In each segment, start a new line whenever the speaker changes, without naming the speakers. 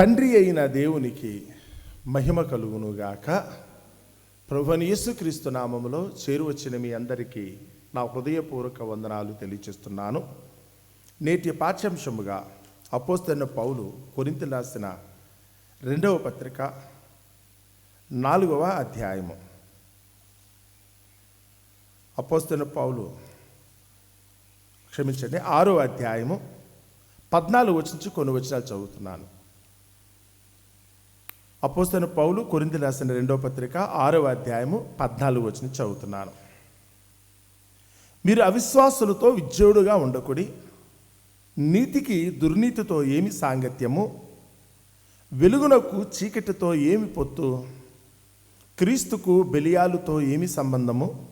తండ్రి అయిన దేవునికి మహిమ కలుగునుగాక. ప్రభుని యేసుక్రీస్తు నామంలో చేరువచ్చిన మీ అందరికీ నా హృదయపూర్వక వందనాలు తెలియచేస్తున్నాను నేటి పాఠ్యాంశముగా అపోస్తైన పౌలు కొరింత రాసిన రెండవ పత్రిక నాలుగవ అధ్యాయము. అపోస్తైన పౌలు క్షమించండి ఆరో అధ్యాయము పద్నాలుగు వచ్చి కొన్ని వచనాలు చదువుతున్నాను. అపోస్తైన పౌలు కొరింది రాసిన రెండో పత్రిక ఆరవ అధ్యాయము పద్నాలుగు వచ్చిన చదువుతున్నాను. మీరు అవిశ్వాసులతో విజ్ఞుడుగా ఉండకుడి నీతికి దుర్నీతితో ఏమి సాంగత్యము వెలుగునకు చీకటితో ఏమి పొత్తు క్రీస్తుకు బెలియాలుతో ఏమి సంబంధము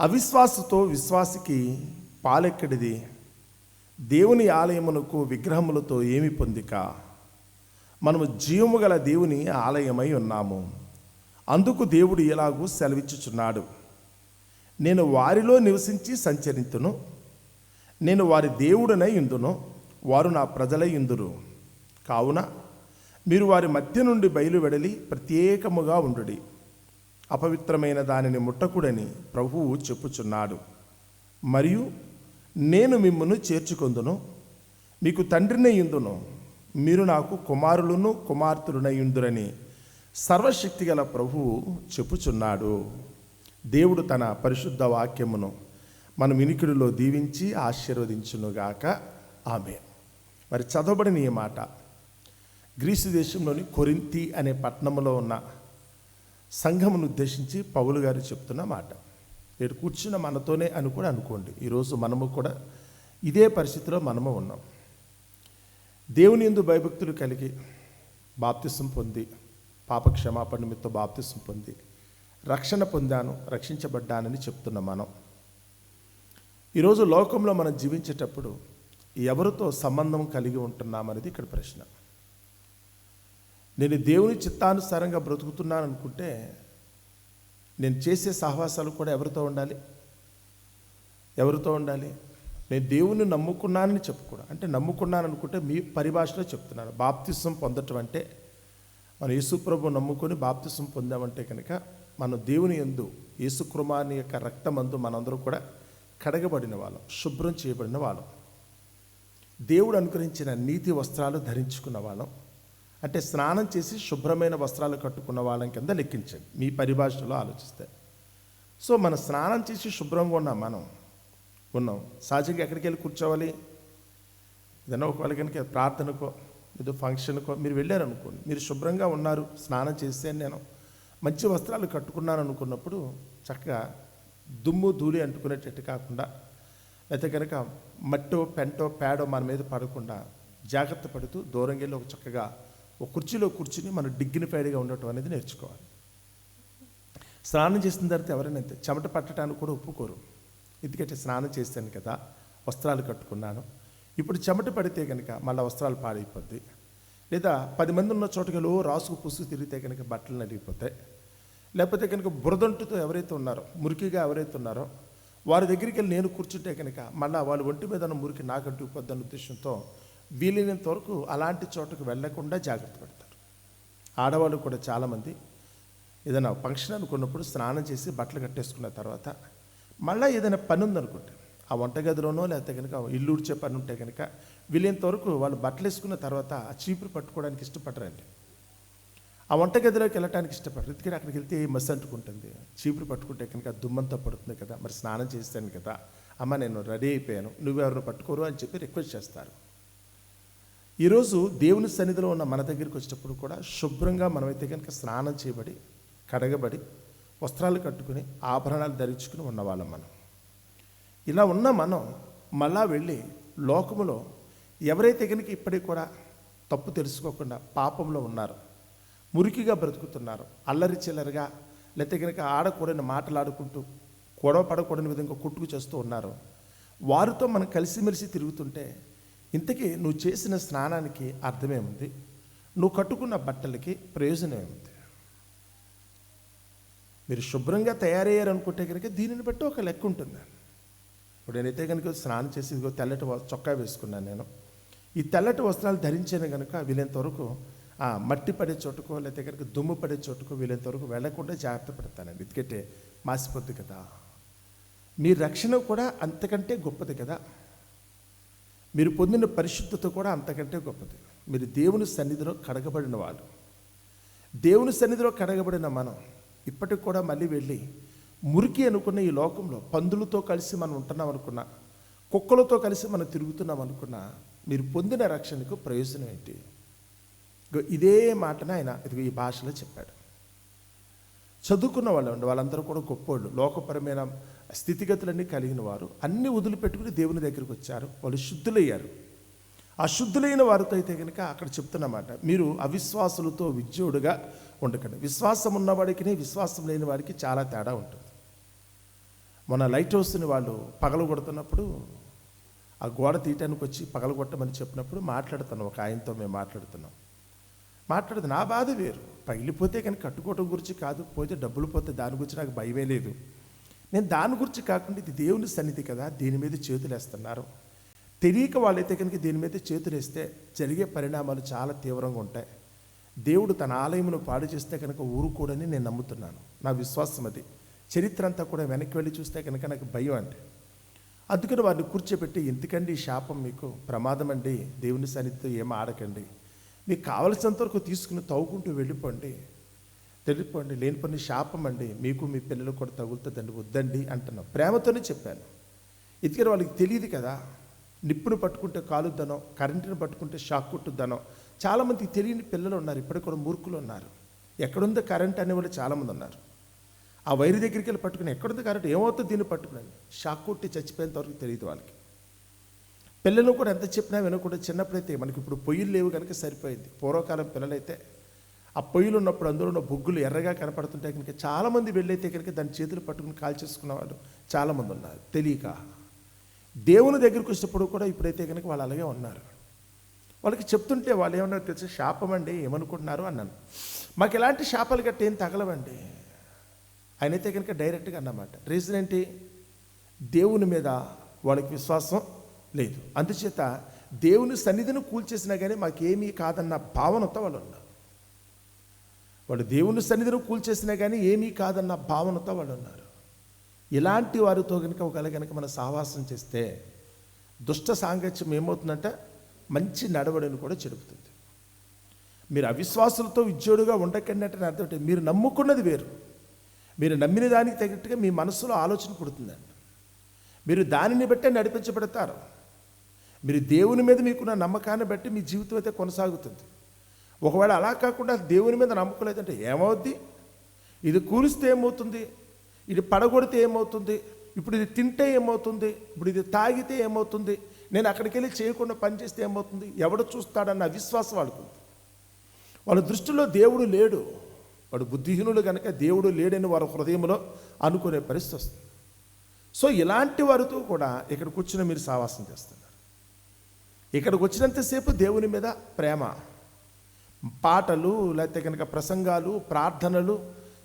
అవిశ్వాసతో విశ్వాసికి పాలెక్కడిది దేవుని ఆలయమునకు విగ్రహములతో ఏమి పొందిక? మనము జీవము గల దేవుని ఆలయమై ఉన్నాము. అందుకు దేవుడు ఇలాగూ సెలవిచ్చుచున్నాడు. నేను వారిలో నివసించి సంచరింతును. నేను వారి దేవుడనై ఇందును వారు నా ప్రజలై ఇందురు కావున మీరు వారి మధ్య నుండి బయలువెడలి ప్రత్యేకముగా ఉండుడి. అపవిత్రమైన దానిని ముట్టకుడని ప్రభువు చెప్పుచున్నాడు. మరియు నేను మిమ్మను చేర్చుకొందును. మీకు తండ్రినే ఇందును మీరు నాకు కుమారులను కుమార్తెలునయుందురని సర్వశక్తి గల ప్రభువు చెప్పుచున్నాడు. దేవుడు తన పరిశుద్ధ వాక్యమును మన వినికిడిలో దీవించి ఆశీర్వదించునుగాక. ఆమె మరి చదవబడిన ఈ మాట గ్రీసు దేశంలోని కొరింతి అనే పట్టణంలో ఉన్న సంఘమును ఉద్దేశించి పౌలు గారు చెప్తున్న మాట. నేడు కూర్చున్న మనతోనే అని కూడా అనుకోండి. ఈరోజు మనము కూడా ఇదే పరిస్థితిలో మనము ఉన్నాం. దేవుని ఎందు భయభక్తులు కలిగి బాప్తిసం పొంది పాపక్షమాపణ నిమిత్తం బాప్తిసం పొంది రక్షణ పొందాను రక్షించబడ్డానని చెప్తున్న మనం. ఈరోజు లోకంలో మనం జీవించేటప్పుడు ఎవరితో సంబంధం కలిగి ఉంటున్నామనేది ఇక్కడ ప్రశ్న. నేను దేవుని చిత్తానుసారంగా బ్రతుకుతున్నాను అనుకుంటే నేను చేసే సహవాసాలు కూడా ఎవరితో ఉండాలి? ఎవరితో ఉండాలి? నేను దేవుని నమ్ముకున్నానని చెప్పుకోవడం. అంటే నమ్ముకున్నాను అనుకుంటే మీ పరిభాషలో చెప్తున్నాను. బాప్తిసం పొందటం అంటే మనం యేసుప్రభు నమ్ముకొని బాప్తిసం పొందామంటే కనుక మనం దేవుని ఎందు యేసుకుమారుని యొక్క రక్తమందు మనందరూ కూడా కడగబడిన వాళ్ళం శుభ్రం చేయబడిన వాళ్ళం. దేవుడు అనుగ్రహించిన నీతి వస్త్రాలు ధరించుకున్న వాళ్ళం. అంటే స్నానం చేసి శుభ్రమైన వస్త్రాలు కట్టుకున్న వాళ్ళం కింద లెక్కించండి. మీ పరిభాషలో ఆలోచిస్తే. సో మనం స్నానం చేసి శుభ్రంగా ఉన్నాం మనం ఉన్నాం సహజంగా ఎక్కడికి వెళ్ళి కూర్చోవాలి? ఏదైనా ఒకవేళ కనుక ప్రార్థనకో ఏదో ఫంక్షన్కో మీరు వెళ్ళారు అనుకోండి మీరు శుభ్రంగా ఉన్నారు స్నానం చేస్తే నేను మంచి వస్త్రాలు కట్టుకున్నాను అనుకున్నప్పుడు చక్కగా దుమ్ము ధూళి అంటుకునేటట్టు కాకుండా అయితే కనుక మట్టో పెంటో పేడో మన మీద పడకుండా జాగ్రత్త పడుతూ దూరంగా వెళ్ళి ఒక చక్కగా ఒక కుర్చీలో కూర్చుని మనం డిగ్నిఫైడ్గా ఉండటం అనేది నేర్చుకోవాలి. స్నానం చేసిన తర్వాత ఎవరైనా అంతే చెమట పట్టడానికి కూడా ఒప్పుకోరు. ఎందుకంటే స్నానం చేశాను కదా వస్త్రాలు కట్టుకున్నాను. ఇప్పుడు చెమట పడితే కనుక మళ్ళీ వస్త్రాలు పాడైపోద్ది. లేదా పది మంది ఉన్న చోటకి రాసుకు పుసుకు తిరిగితే కనుక బట్టలు నలిగిపోతాయి. లేకపోతే కనుక బురదంటుతో ఎవరైతే ఉన్నారో మురికిగా ఎవరైతే ఉన్నారో వారి దగ్గరికి వెళ్ళి నేను కూర్చుంటే కనుక మళ్ళీ వాళ్ళ ఒంటి మీద ఉన్న మురికి నాకంటూ పొద్దున్న ఉద్దేశంతో వీలైనంత వరకు అలాంటి చోటకు వెళ్ళకుండా జాగ్రత్త పడతారు. ఆడవాళ్ళు కూడా చాలామంది ఏదైనా ఫంక్షన్ అనుకున్నప్పుడు స్నానం చేసి బట్టలు కట్టేసుకున్న తర్వాత మళ్ళీ ఏదైనా పని ఉందనుకుంటే ఆ వంటగదిలోనో లేకపోతే కనుక ఇల్లు ఉడిచే పని ఉంటే కనుక వీలైనంత వరకు వాళ్ళు బట్టలు వేసుకున్న తర్వాత ఆ చీపురు పట్టుకోవడానికి ఇష్టపడరండి. ఆ వంటగదిలోకి వెళ్ళటానికి ఇష్టపడరు. ఎందుకంటే అక్కడికి వెళ్తే మస్ అంటుకుంటుంది. చీపురు పట్టుకుంటే కనుక దుమ్మంతా పడుతుంది కదా. మరి స్నానం చేస్తాను కదా. అమ్మ నేను రెడీ అయిపోయాను. నువ్వెవరిని పట్టుకోరు అని చెప్పి రిక్వెస్ట్ చేస్తారు. ఈరోజు దేవుని సన్నిధిలో ఉన్న మన దగ్గరికి వచ్చేటప్పుడు కూడా శుభ్రంగా మనమైతే కనుక స్నానం చేయబడి కడగబడి వస్త్రాలు కట్టుకుని ఆభరణాలు ధరించుకుని ఉన్నవాళ్ళం మనం. ఇలా ఉన్న మనం మళ్ళా వెళ్ళి లోకములో ఎవరైతే కనుక ఇప్పటికి కూడా తప్పు తెలుసుకోకుండా పాపంలో ఉన్నారు మురికిగా బ్రతుకుతున్నారు అల్లరి చిల్లరిగా లేకపోతే కనుక ఆడకూడని మాటలాడుకుంటూ గొడవ పడకూడని విధంగా కొట్టుకు చేస్తూ ఉన్నారు వారితో మనం కలిసిమెలిసి తిరుగుతుంటే ఇంతకీ నువ్వు చేసిన స్నానానికి అర్థమేముంది? నువ్వు కట్టుకున్న బట్టలకి ప్రయోజనం ఏముంది మీరు శుభ్రంగా తయారయ్యారనుకుంటే కనుక దీనిని బట్టి ఒక లెక్క ఉంటుంది. ఇప్పుడు నేనైతే కనుక స్నానం చేసి ఇదిగో తెల్లటి చొక్కా వేసుకున్నాను నేను. ఈ తెల్లటి వస్త్రాలు ధరించాను కనుక వీలైనంత వరకు ఆ మట్టి పడే చోటుకో లేకపోతే కనుక దుమ్ము పడే చోటుకో వీలైనంత వరకు వెళ్ళకుండా జాగ్రత్త పడతానండి. ఎందుకంటే మాసిపోద్ది కదా. మీ రక్షణ కూడా అంతకంటే గొప్పది కదా. మీరు పొందిన పరిశుద్ధత కూడా అంతకంటే గొప్పది. మీరు దేవుని సన్నిధిలో కడగబడిన వాళ్ళు. దేవుని సన్నిధిలో కడగబడిన మనం ఇప్పటికి కూడా మళ్ళీ వెళ్ళి మురికి అనుకున్న ఈ లోకంలో పందులతో కలిసి మనం ఉంటున్నాం అనుకున్నా కుక్కలతో కలిసి మనం తిరుగుతున్నాం అనుకున్నా మీరు పొందిన రక్షణకు ప్రయోజనం ఏంటి? ఇదే మాటను ఆయన ఇదిగో ఈ భాషలో చెప్పాడు. చదువుకున్న వాళ్ళు ఉండి వాళ్ళందరూ కూడా గొప్పోళ్ళు లోకపరమైన స్థితిగతులన్నీ కలిగిన వారు. అన్నీ వదిలిపెట్టుకుని దేవుని దగ్గరికి వచ్చారు వాళ్ళు శుద్ధులయ్యారు. అశుద్ధులైన వారితో అయితే కనుక అక్కడ చెప్తున్నమాట మీరు అవిశ్వాసులతో విద్యుడుగా ఉండకండి. విశ్వాసం ఉన్నవాడికి విశ్వాసం లేని వాడికి చాలా తేడా ఉంటుంది. మొన్న లైట్ హౌస్ని వాళ్ళు పగలు కొడుతున్నప్పుడు ఆ గోడ తీయటానికి వచ్చి పగలు కొట్టమని చెప్పినప్పుడు మాట్లాడుతున్నాం ఒక ఆయనతో మేము మాట్లాడుతున్నాం. మాట్లాడదు నా బాధ వేరు. పగిలిపోతే కానీ కట్టుకోవటం గురించి కాదు పోతే డబ్బులు పోతే దాని గురించి నాకు భయమే లేదు. నేను దాని గురించి కాకుండా ఇది దేవుని సన్నిధి కదా దీని మీద చేతులు వేస్తున్నారు తెలియక వాళ్ళైతే కనుక దీని మీద చేతులేస్తే జరిగే పరిణామాలు చాలా తీవ్రంగా ఉంటాయి. దేవుడు తన ఆలయమును పాడు చేస్తే కనుక ఊరుకోడని నేను నమ్ముతున్నాను. నా విశ్వాసం అది. చరిత్ర అంతా కూడా వెనక్కి వెళ్ళి చూస్తే కనుక నాకు భయం అంటే అందుకని వారిని కూర్చోబెట్టి ఎందుకండి ఈ శాపం మీకు? ప్రమాదం అండి దేవుని సన్నిధితో ఏం ఆడకండి. మీకు కావలసినంత వరకు తీసుకుని తవ్వుకుంటూ వెళ్ళిపోండి. వెళ్ళిపోండి. లేని పని శాపం అండి. మీకు మీ పిల్లలు కూడా తగులుతుందండి. వద్దండి అంటున్నాను ప్రేమతోనే చెప్పాను. ఎందుకని వాళ్ళకి తెలియదు కదా. నిప్పును పట్టుకుంటే కాలుద్దనో కరెంటుని పట్టుకుంటే షాక్ కొట్టుద్దనో చాలామంది తెలియని పిల్లలు ఉన్నారు ఇప్పటికి కూడా మూర్ఖులు ఉన్నారు. ఎక్కడుందో కరెంట్ అనేవాళ్ళు చాలామంది ఉన్నారు. ఆ వైరు దగ్గరికి వెళ్ళి పట్టుకుని ఎక్కడుంది కరెంట్ ఏమవుతుందో దీన్ని పట్టుకుని? షాక్ కొట్టి చచ్చిపోయేంత వరకు తెలియదు వాళ్ళకి. పిల్లలు కూడా ఎంత చెప్పినా వినకుండా చిన్నప్పుడైతే మనకి ఇప్పుడు పొయ్యిలు లేవు కనుక సరిపోయింది. పూర్వకాలం పిల్లలైతే ఆ పొయ్యిలు ఉన్నప్పుడు అందులో ఉన్న బొగ్గులు ఎర్రగా కనపడుతుంటే కనుక చాలామంది వెళ్ళైతే కనుక దాని చేతులు పట్టుకుని కాల్చేసుకున్న వాళ్ళు చాలామంది ఉన్నారు. తెలియక. దేవుని దగ్గరికి వచ్చినప్పుడు కూడా ఇప్పుడైతే కనుక వాళ్ళు అలాగే ఉన్నారు. వాళ్ళకి చెప్తుంటే వాళ్ళు ఏమన్నా తెలిసి? శాపం అండి ఏమనుకుంటున్నారు? అన్నాను. మాకు ఎలాంటి శాపాలు గట్టి ఏం తగలవండి? ఆయన అయితే కనుక డైరెక్ట్గా అన్నమాట. రీజన్ ఏంటి? దేవుని మీద వాళ్ళకి విశ్వాసం లేదు. అందుచేత దేవుని సన్నిధిని కూల్చేసినా కానీ మాకేమీ కాదన్న భావనతో వాళ్ళు ఉన్నారు. వాళ్ళు దేవుని సన్నిధిని కూల్చేసినా కానీ ఏమీ కాదన్న భావనతో వాళ్ళు ఉన్నారు. ఇలాంటి వారితో కనుక ఒకవేళ కనుక మనం సహవాసం చేస్తే దుష్ట సాంగత్యం ఏమవుతుందంటే? మంచి నడవడిని కూడా చెడుపుతుంది. మీరు అవిశ్వాసులతో విద్యోడుగా ఉండకండి అంటే అర్థం ఏంటి? మీరు నమ్ముకున్నది వేరు. మీరు నమ్మిన దానికి తగ్గట్టుగా మీ మనసులో ఆలోచన పుడుతుందండి మీరు దానిని బట్టే నడిపించబడతారు. మీరు దేవుని మీద మీకున్న నమ్మకాన్ని బట్టి మీ జీవితం అయితే కొనసాగుతుంది. ఒకవేళ అలా కాకుండా దేవుని మీద నమ్మకం లేదంటే ఏమవుద్ది? ఇది కూలిస్తే ఏమవుతుంది? ఇది పడగొడితే ఏమవుతుంది? ఇప్పుడు ఇది తింటే ఏమవుతుంది? ఇప్పుడు ఇది తాగితే ఏమవుతుంది? నేను అక్కడికి వెళ్ళి చేయకుండా పనిచేస్తే ఏమవుతుంది? ఎవడు చూస్తాడన్న అవిశ్వాసం వాళ్ళకు వాళ్ళ దృష్టిలో దేవుడు లేడు. వాడు బుద్ధిహీనులు కనుక దేవుడు లేడని వారి హృదయంలో అనుకునే పరిస్థితి వస్తుంది. సో ఇలాంటి వారితో కూడా ఇక్కడ కూర్చుని మీరు సావాసం చేస్తున్నారు. ఇక్కడికి వచ్చినంతసేపు దేవుని మీద ప్రేమ. పాటలు లేకపోతే కనుక ప్రసంగాలు ప్రార్థనలు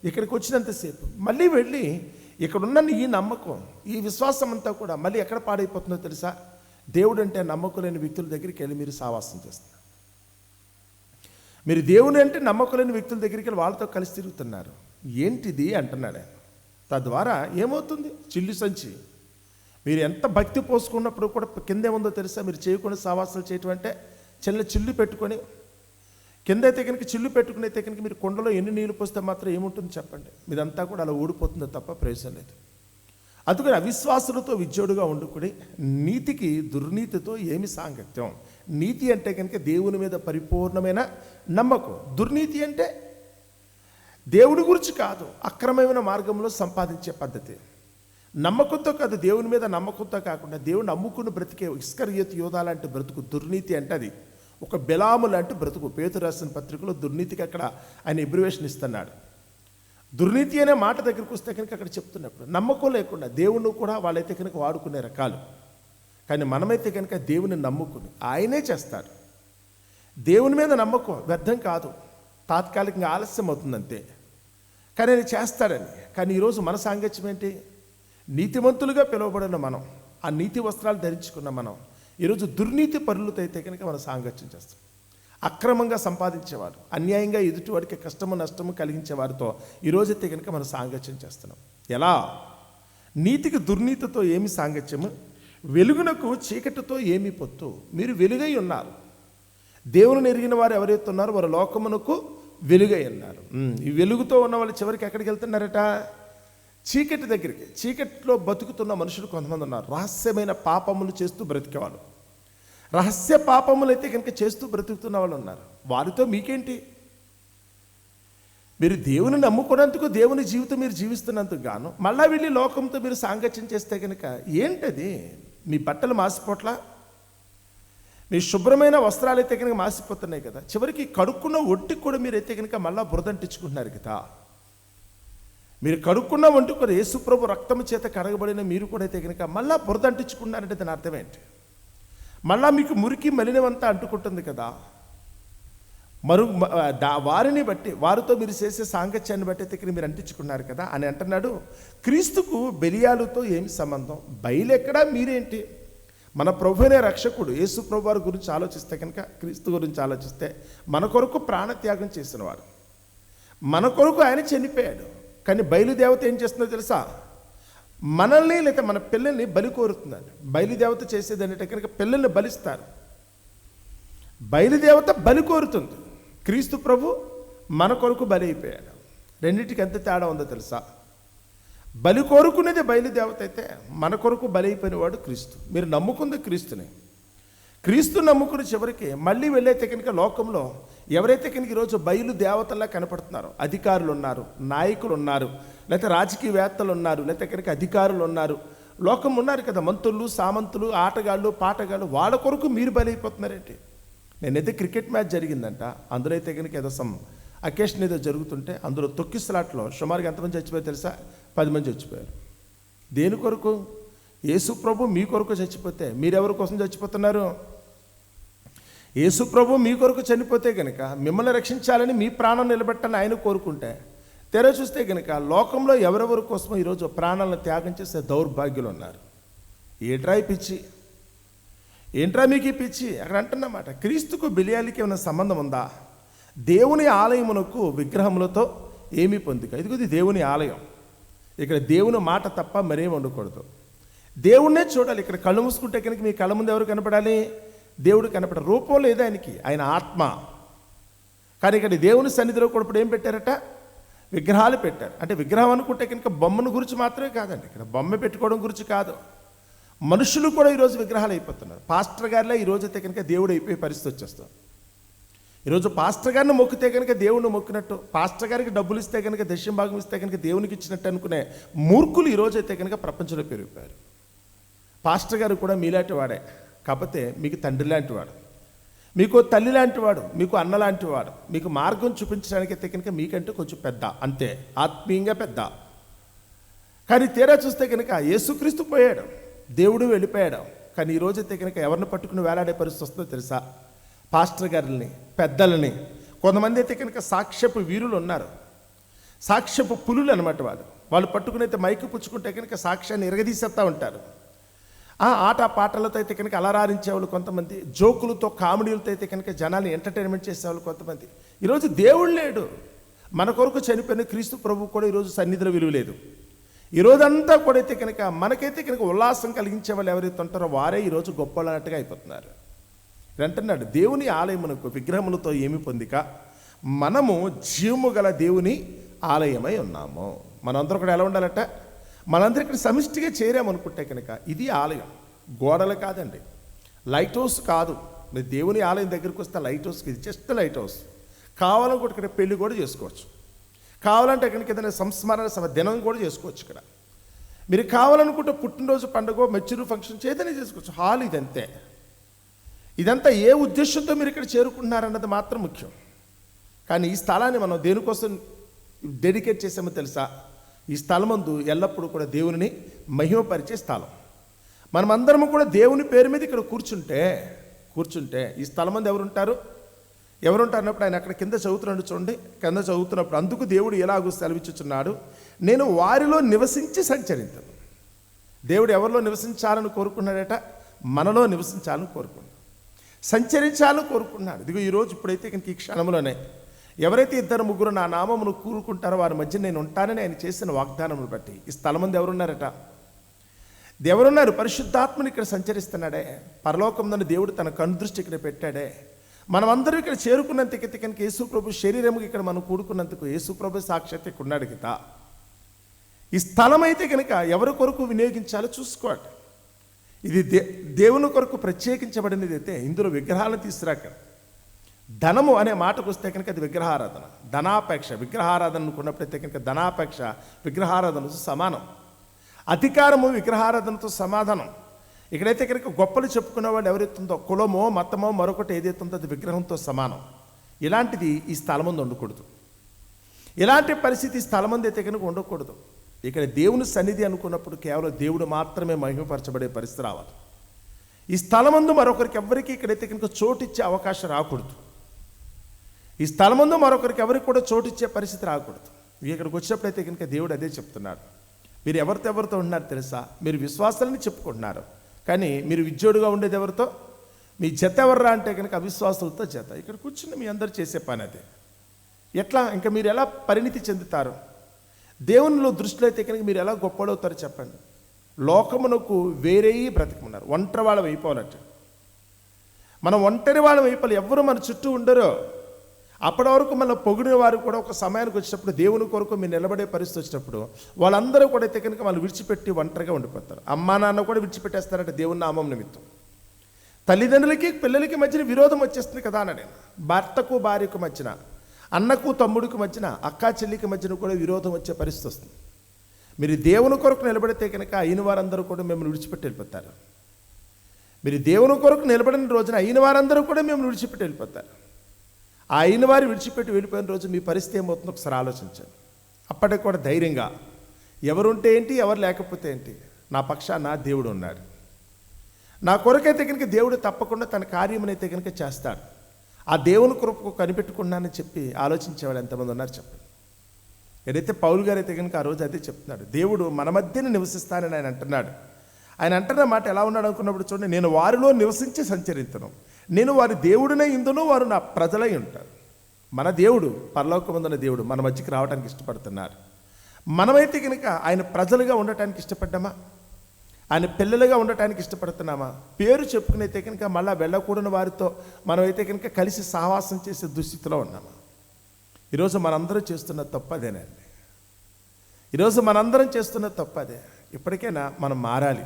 ఇక్కడికి వచ్చినంతసేపు మళ్ళీ వెళ్ళి ఇక్కడున్న ఈ నమ్మకం ఈ విశ్వాసం అంతా కూడా మళ్ళీ ఎక్కడ పాడైపోతుందో తెలుసా? దేవుడు అంటే నమ్మకం లేని వ్యక్తుల దగ్గరికి వెళ్ళి మీరు సావాసం చేస్తున్నారు. మీరు దేవుని అంటే నమ్మకం లేని వ్యక్తుల దగ్గరికి వెళ్ళి వాళ్ళతో కలిసి తిరుగుతున్నారు. ఏంటిది అంటున్నాడు ఆయన. తద్వారా ఏమవుతుంది? చిల్లు సంచి. మీరు ఎంత భక్తి పోసుకున్నప్పుడు కూడా కిందే ఉందో తెలుసా? మీరు చేయకుండా సావాసాలు చేయటం అంటే చిన్న చిల్లు పెట్టుకొని కింద అయితే కనుక చిల్లు పెట్టుకుని అయితే కనుక మీరు కొండలో ఎన్ని నీళ్ళు పోస్తే మాత్రం ఏముంటుంది చెప్పండి? మీదంతా కూడా అలా ఊడిపోతుందో తప్ప ప్రయోజనం లేదు. అందుకని అవిశ్వాసులతో విద్యోడుగా ఉండుకుని నీతికి దుర్నీతితో ఏమి సాంగత్యం? నీతి అంటే కనుక దేవుని మీద పరిపూర్ణమైన నమ్మకం. దుర్నీతి అంటే దేవుడి గురించి కాదు అక్రమమైన మార్గంలో సంపాదించే పద్ధతి. నమ్మకంతో కాదు దేవుని మీద నమ్మకంతో కాకుండా దేవుని నమ్ముకుని బ్రతికే ఇస్కరియత్ యోధా లాంటి బ్రతుకు దుర్నీతి అంటే అది. ఒక బెలాము లాంటి బ్రతుకు. పేతు రాసిన పత్రికలో దుర్నీతికి అక్కడ ఆయన ఎబ్రివేషన్ ఇస్తున్నాడు. దుర్నీతి అనే మాట దగ్గరికి వస్తే కనుక అక్కడ చెప్తున్నప్పుడు నమ్మకం లేకుండా దేవుణ్ణి కూడా వాళ్ళైతే కనుక వాడుకునే రకాలు. కానీ మనమైతే కనుక దేవుని నమ్ముకుని ఆయనే చేస్తాడు. దేవుని మీద నమ్మకం వ్యర్థం కాదు. తాత్కాలికంగా ఆలస్యం అవుతుందంతే. కానీ ఆయన చేస్తాడని. కానీ ఈరోజు మన సాంగత్యం ఏంటి? నీతిమంతులుగా పిలువబడిన మనం ఆ నీతి వస్త్రాలు ధరించుకున్న మనం ఈరోజు దుర్నీతి పరులతో అయితే కనుక మనం సాంగత్యం చేస్తాం. అక్రమంగా సంపాదించేవారు అన్యాయంగా ఎదుటివాడికి కష్టము నష్టము కలిగించే వారితో ఈరోజైతే కనుక మనం సాంగత్యం చేస్తున్నాం. ఎలా? నీతికి దుర్నీతితో ఏమి సాంగత్యము? వెలుగునకు చీకటితో ఏమి పొత్తు? మీరు వెలుగై ఉన్నారు. దేవుని ఎరిగిన వారు ఎవరైతే ఉన్నారో వారు లోకమునకు వెలుగై ఉన్నారు. ఈ వెలుగుతో ఉన్న వాళ్ళు చివరికి ఎక్కడికి వెళ్తున్నారట? చీకటి దగ్గరికి చీకటిలో బతుకుతున్న మనుషులు కొంతమంది ఉన్నారు. రహస్యమైన పాపములు చేస్తూ బ్రతికేవాళ్ళు. రహస్య పాపములు అయితే కనుక చేస్తూ బ్రతుకుతున్న వాళ్ళు ఉన్నారు. వారితో మీకేంటి? మీరు దేవుని నమ్ముకున్నందుకు దేవుని జీవితం మీరు జీవిస్తున్నందుకు గాను మళ్ళా వెళ్ళి లోకంతో మీరు సాంగత్యం చేస్తే కనుక ఏంటది? మీ బట్టలు మాసిపోట్లా? మీ శుభ్రమైన వస్త్రాలు అయితే కనుక మాసిపోతున్నాయి కదా. చివరికి కడుక్కున్న ఒట్టి కూడా మీరు అయితే కనుక మళ్ళా బురదంటించుకుంటున్నారు కదా. మీరు కడుక్కున్న వంటి కూడా యేసుప్రభు రక్తము చేత కడగబడిన మీరు కూడా అయితే కనుక మళ్ళా బురదంటించుకున్నారంటే దాని అర్థం ఏంటి? మళ్ళా మీకు మురికి మలినమంతా అంటుకుంటుంది కదా? మరు వారిని బట్టి వారితో మీరు చేసే సాంగత్యాన్ని బట్టి అయితే మీరు అంటించుకున్నారు కదా అని అంటున్నాడు. క్రీస్తుకు బెలియాలతో ఏమి సంబంధం? బయలెక్కడా మీరేంటి? మన ప్రభునే రక్షకుడు యేసు ప్రభు వారి గురించి ఆలోచిస్తే కనుక క్రీస్తు గురించి ఆలోచిస్తే మన కొరకు ప్రాణత్యాగం చేసినవాడు మన కొరకు ఆయన చనిపోయాడు. కానీ బయలుదేవత ఏం చేస్తుందో తెలుసా? మనల్ని లేదా మన పిల్లల్ని బలి కోరుతుందండి. బయలుదేవత చేసేది కనుక పిల్లల్ని బలిస్తారు. బయలుదేవత బలి కోరుతుంది. క్రీస్తు ప్రభు మన కొరకు బలి అయిపోయాడు. రెండింటికి ఎంత తేడా ఉందో తెలుసా? బలి కోరుకునేది బయలుదేవత అయితే మన కొరకు బలి అయిపోయినవాడు క్రీస్తు. మీరు నమ్ముకుంది క్రీస్తుని. క్రీస్తు నమ్ముకుని చివరికి మళ్ళీ వెళ్ళైతే కనుక లోకంలో ఎవరైతే కనుక ఈరోజు బయలు దేవతల్లా కనపడుతున్నారో అధికారులు ఉన్నారు నాయకులు ఉన్నారు లేకపోతే రాజకీయవేత్తలు ఉన్నారు లేకపోతే కనుక అధికారులు ఉన్నారు లోకం ఉన్నారు కదా మంత్రులు సామంతులు ఆటగాళ్ళు పాటగాళ్ళు వాళ్ళ కొరకు మీరు బలైపోతున్నారేంటి? నేనైతే క్రికెట్ మ్యాచ్ జరిగిందంట. అందులో అయితే కనుక ఏదో సమ్ అకేషన్ ఏదో జరుగుతుంటే అందులో తొక్కిసలాట్లో సుమారుగా ఎంతమంది చచ్చిపోయారు తెలుసా? పది మంది చచ్చిపోయారు. దేని కొరకు? యేసు ప్రభు మీ కొరకు చచ్చిపోతే మీరెవరి కోసం చచ్చిపోతున్నారు? యేసు ప్రభు మీ కొరకు చనిపోతే గనుక మిమ్మల్ని రక్షించాలని మీ ప్రాణం నిలబెట్టని ఆయన కోరుకుంటే తెర చూస్తే కనుక లోకంలో ఎవరెవరి కోసమో ఈరోజు ప్రాణాలను త్యాగం చేసే దౌర్భాగ్యులు ఉన్నారు ఏట్రా పిచ్చి? ఏంట్రా మీకు ఈ పిచ్చి? అక్కడ అంటున్నమాట క్రీస్తుకు బిలియాలికి ఏమైనా సంబంధం ఉందా? దేవుని ఆలయమునకు విగ్రహములతో ఏమీ పొందిక. ఇదిగోది దేవుని ఆలయం. ఇక్కడ దేవుని మాట తప్ప మరేం ఉండకూడదు. దేవుణ్ణే చూడాలి. ఇక్కడ కళ్ళు మూసుకుంటే కనుక మీ కళ్ళ ముందు ఎవరు కనపడాలి? దేవుడు కనపడ రూపం లేదు ఆయనకి. ఆయన ఆత్మ. కానీ ఇక్కడ దేవుని సన్నిధిలో కూడా ఇప్పుడు ఏం పెట్టారట? విగ్రహాలు పెట్టారు. అంటే విగ్రహం అనుకుంటే కనుక బొమ్మను గురించి మాత్రమే కాదండి. ఇక్కడ బొమ్మ పెట్టుకోవడం గురించి కాదు. మనుషులు కూడా ఈరోజు విగ్రహాలు అయిపోతున్నారు. పాస్టర్ గారిలో ఈ రోజు అయితే కనుక దేవుడు అయిపోయే పరిస్థితి వచ్చేస్తాం ఈరోజు పాస్టర్ గారిని మొక్కితే కనుక దేవుడిని మొక్కినట్టు పాస్టర్ గారికి డబ్బులు ఇస్తే కనుక దశం భాగం ఇస్తే కనుక దేవునికి ఇచ్చినట్టు అనుకునే మూర్ఖులు ఈరోజు అయితే కనుక ప్రపంచంలో పెరిగిపోయారు. పాస్టర్ గారు కూడా మీలాంటి వాడే. కాకపోతే మీకు తండ్రి లాంటి వాడు మీకు తల్లి లాంటి వాడు మీకు అన్న లాంటి వాడు మీకు మార్గం చూపించడానికి అయితే కనుక మీకంటే కొంచెం పెద్ద అంతే ఆత్మీయంగా పెద్ద. కానీ తీరా చూస్తే కనుక యేసుక్రీస్తు పోయాడు దేవుడు వెళ్ళిపోయాడు. కానీ ఈ రోజైతే కనుక ఎవరిని పట్టుకుని వేలాడే పరిస్థితి వస్తుందో తెలుసా? పాస్టర్ గారిని పెద్దలని. కొంతమంది అయితే కనుక సాక్ష్యపు వీరులు ఉన్నారు. సాక్ష్యపు పులులు అనమాట వాళ్ళు. వాళ్ళు పట్టుకుని అయితే మైకు పుచ్చుకుంటే కనుక సాక్ష్యాన్ని ఇరగదీసేస్తూ ఉంటారు. ఆ ఆట పాటలతో అయితే కనుక అలరారించేవాళ్ళు కొంతమంది జోకులతో కామెడీలతో అయితే కనుక జనాన్ని ఎంటర్టైన్మెంట్ చేసేవాళ్ళు కొంతమంది. ఈరోజు దేవుడు లేడు. మన కొరకు చనిపోయిన క్రీస్తు ప్రభు కూడా ఈరోజు సన్నిధిలో విలువ లేదు. ఈరోజంతా కూడా అయితే కనుక మనకైతే కనుక ఉల్లాసం కలిగించే వాళ్ళు ఎవరైతే ఉంటారో వారే ఈరోజు గొప్ప అన్నట్టుగా అయిపోతున్నారు. అంటున్నాడు దేవుని ఆలయమునకు విగ్రహములతో ఏమి పొందిక? మనము జీవము గల దేవుని ఆలయమై ఉన్నాము. మనందరూ కూడా ఎలా ఉండాలట? మనందరం ఇక్కడ సమిష్టిగా చేరామనుకుంటే కనుక ఇది ఆలయం. గోడలు కాదండి. లైట్ హౌస్ కాదు. మీరు దేవుని ఆలయం దగ్గరికి వస్తే లైట్ హౌస్ ఇది జస్ట్ లైట్ హౌస్. కావాలనుకుంటే ఇక్కడ పెళ్ళి కూడా చేసుకోవచ్చు. కావాలంటే కనుక ఏదైనా సంస్మరణ సమ దినం కూడా చేసుకోవచ్చు ఇక్కడ. మీరు కావాలనుకుంటే పుట్టినరోజు పండుగ మెచ్యూర్ ఫంక్షన్ చేతనే చేసుకోవచ్చు. హాల్ ఇదంతే. ఇదంతా ఏ ఉద్దేశంతో మీరు ఇక్కడ చేరుకుంటున్నారన్నది మాత్రం ముఖ్యం. కానీ ఈ స్థలాన్ని మనం దేనికోసం డెడికేట్ చేసామో తెలుసా? ఈ స్థలమందు ఎల్లప్పుడూ కూడా దేవుని మహిమపరిచే స్థలం. మనమందరము కూడా దేవుని పేరు మీద ఇక్కడ కూర్చుంటే కూర్చుంటే ఈ స్థలమందు ఎవరుంటారు? ఎవరుంటారు అన్నప్పుడు ఆయన అక్కడ కింద చదువుతున్నాడు చూడండి. కింద చదువుతున్నప్పుడు అందుకు దేవుడు ఎలాగూ సెలవిచ్చుచున్నాడు? నేను వారిలో నివసించి సంచరించను. దేవుడు ఎవరిలో నివసించాలని కోరుకున్నాడట? మనలో నివసించాలని కోరుకున్నాడు. సంచరించాలని కోరుకున్నాడు. ఇదిగో ఈరోజు ఇప్పుడైతే ఇంక ఈ క్షణంలోనే ఎవరైతే ఇద్దరు ముగ్గురు నా నామమును కూరుకుంటారో వారి మధ్య నేను ఉంటానని ఆయన చేసిన వాగ్దానమును బట్టి. ఈ స్థలం మంది ఎవరున్నారట? ఎవరున్నారు పరిశుద్ధాత్మని ఇక్కడ సంచరిస్తున్నాడే. పరలోకంలోని దేవుడు తన కనుదృష్టి ఇక్కడ పెట్టాడే. మనమందరూ ఇక్కడ చేరుకున్నందుకు కనుక యేసుప్రభు శరీరముకి ఇక్కడ మనం కూడుకున్నందుకు యేసుప్రభు సాక్షాత్ ఇక్కడ ఉన్నాడు కదా ఈ స్థలం అయితే కనుక ఎవరి కొరకు వినియోగించాలో చూసుకోండి. ఇది దే దేవుని కొరకు ప్రత్యేకించబడినది అయితే ఇందులో విగ్రహాలను తీసుకురాక ధనము అనే మాటకు వస్తే కనుక అది విగ్రహారాధన. ధనాపేక్ష విగ్రహారాధన అనుకున్నప్పుడైతే కనుక ధనాపేక్ష విగ్రహారాధనతో సమానం. అధికారము విగ్రహారాధనతో సమాధానం. ఇక్కడైతే కనుక గొప్పలు చెప్పుకునే వాళ్ళు ఎవరైతుందో కులమో మతమో మరొకటి ఏదైతుందో అది విగ్రహంతో సమానం. ఇలాంటిది ఈ స్థలం ముందు ఉండకూడదు. ఇలాంటి పరిస్థితి ఈ స్థలం ముందు అయితే కనుక ఉండకూడదు. ఇక్కడ దేవుని సన్నిధి అనుకున్నప్పుడు కేవలం దేవుడు మాత్రమే మహిమపరచబడే పరిస్థితి రావాలి. ఈ స్థలమందు మరొకరికి ఎవరికి ఇక్కడైతే కనుక చోటిచ్చే అవకాశం రాకూడదు. ఈ స్థలముందు మరొకరికి ఎవరికి కూడా చోటిచ్చే పరిస్థితి రాకూడదు. ఇక్కడికి వచ్చినప్పుడైతే కనుక దేవుడు అదే చెప్తున్నాడు. మీరు ఎవరితో ఎవరితో ఉన్నారు తెలుసా? మీరు విశ్వాసాలని చెప్పుకుంటున్నారు. కానీ మీరు విద్యోడుగా ఉండేది ఎవరితో? మీ జత ఎవర్రా అంటే కనుక అవిశ్వాసులతో జత. ఇక్కడ కూర్చుని మీ అందరు చేసే పని అదే. ఎట్లా? ఇంకా మీరు ఎలా పరిణితి చెందుతారు? దేవునిలో దృష్టిలో అయితే కనుక మీరు ఎలా గొప్పడవుతారో చెప్పండి. లోకమునకు వేరే బ్రతకమన్నారు. ఒంటరి వాళ్ళం అయిపోవాలంటే. మనం ఒంటరి వాళ్ళం అయిపోవాలి. ఎవరు మన చుట్టూ ఉండరు అప్పటి వరకు మళ్ళీ పొగిడిన వారు కూడా ఒక సమయానికి వచ్చినప్పుడు దేవుని కొరకు మీరు నిలబడే పరిస్థితి వచ్చినప్పుడు వాళ్ళందరూ కూడా అయితే కనుక వాళ్ళు విడిచిపెట్టి ఒంటరిగా ఉండిపోతారు. అమ్మా నాన్న కూడా విడిచిపెట్టేస్తారంట దేవుని నామం నిమిత్తం. తల్లిదండ్రులకి పిల్లలకి మధ్యన విరోధం వచ్చేస్తుంది కదా అన్నాడు భర్తకు భార్యకు మధ్యన అన్నకు తమ్ముడికి మధ్యన అక్కా చెల్లికి మధ్యన కూడా విరోధం వచ్చే పరిస్థితి వస్తుంది. మీరు దేవుని కొరకు నిలబడితే కనుక అయిన వారందరూ కూడా మిమ్మల్ని విడిచిపెట్టి వెళ్ళిపోతారు. మీరు దేవుని కొరకు నిలబడిన రోజున అయిన వారందరూ కూడా మిమ్మల్ని విడిచిపెట్టి వెళ్ళిపోతారు. ఆ అయిన వారు విడిచిపెట్టి వెళ్ళిపోయిన రోజు మీ పరిస్థితి ఏమవుతుందో ఒకసారి ఆలోచించండి. అప్పటికి కూడా ధైర్యంగా ఎవరుంటే ఏంటి ఎవరు లేకపోతే ఏంటి నా పక్షాన దేవుడు ఉన్నాడు. నా కొరకైతే కనుక దేవుడు తప్పకుండా తన కార్యమునైతే కనుక చేస్తాడు. ఆ దేవుని కృపకు కనిపెట్టుకున్నానని చెప్పి ఆలోచించేవాడు ఎంతమంది ఉన్నారు చెప్పండి. ఏదైతే పౌలు గారు అయితే కనుక ఆ రోజు అదే చెప్తున్నాడు దేవుడు మన మధ్యన నివసిస్తానని ఆయన అంటున్నాడు. ఆయన అంటున్న మాట ఎలా ఉన్నాడు అనుకున్నప్పుడు చూడండి నేను వారిలో నివసించి సంచరించను నేను వారి దేవుడినే ఇందును వారు నా ప్రజలై ఉంటారు. మన దేవుడు పరలోకమందున దేవుడు మన మధ్యకి రావడానికి ఇష్టపడుతున్నారు. మనమైతే కనుక ఆయన ప్రజలుగా ఉండటానికి ఇష్టపడ్డామా? ఆయన పిల్లలుగా ఉండటానికి ఇష్టపడుతున్నామా? పేరు చెప్పుకునైతే కనుక మళ్ళా వెళ్ళకూడని వారితో మనమైతే కనుక కలిసి సహవాసం చేసే దుస్థితిలో ఉన్నామా? ఈరోజు మనందరం చేస్తున్న తప్పదేనండి ఈరోజు మనందరం చేస్తున్న తప్పదే ఇప్పటికైనా మనం మారాలి.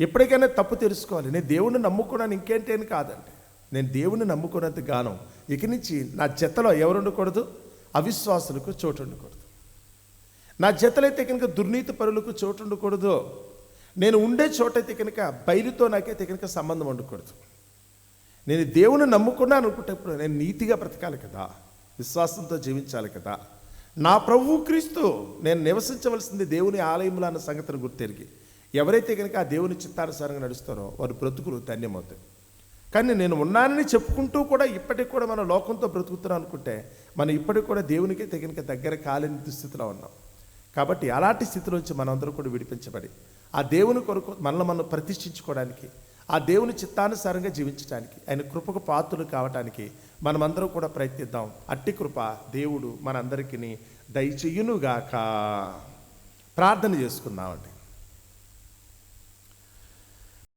ఎప్పటికైనా తప్పు తెలుసుకోవాలి. నేను దేవుణ్ణి నమ్ముకున్నాను ఇంకేంటి అని కాదండి. నేను దేవుణ్ణి నమ్ముకున్నంత గానం ఇక నుంచి నా జతలో ఎవరు ఉండకూడదు అవిశ్వాసులకు చోటు ఉండకూడదు నా జతలైతే కనుక దుర్నీతి పరులకు చోటు ఉండకూడదు నేను ఉండే చోటైతే కనుక బయలుతో నాకైతే కనుక సంబంధం ఉండకూడదు. నేను దేవుని నమ్ముకున్నాను అనుకుంటేప్పుడు నేను నీతిగా బ్రతకాలి కదా. విశ్వాసంతో జీవించాలి కదా. నా ప్రభు క్రీస్తు నేను నివసించవలసింది దేవుని ఆలయంలో అన్న సంగతిని గుర్తెరిగి ఎవరైతే కనుక ఆ దేవుని చిత్తానుసారంగా నడుస్తారో వారు బ్రతుకులు ధన్యమవుతాయి. కానీ నేను ఉన్నానని చెప్పుకుంటూ కూడా ఇప్పటికి కూడా మన లోకంతో బ్రతుకుతున్నాం అనుకుంటే మనం ఇప్పటికి కూడా దేవునికి తగిన దగ్గర కాలేని దుస్థితిలో ఉన్నాం. కాబట్టి అలాంటి స్థితిలోంచి మనందరం కూడా విడిపించబడి ఆ దేవుని కొరకు మనల్ని మనం ప్రతిష్ఠించుకోవడానికి ఆ దేవుని చిత్తానుసారంగా జీవించడానికి ఆయన కృపకు పాత్రలు కావటానికి మనమందరం కూడా ప్రయత్నిద్దాం. అట్టి కృప దేవుడు మనందరికీ దయచేయునుగాక. ప్రార్థన చేసుకుందామండి.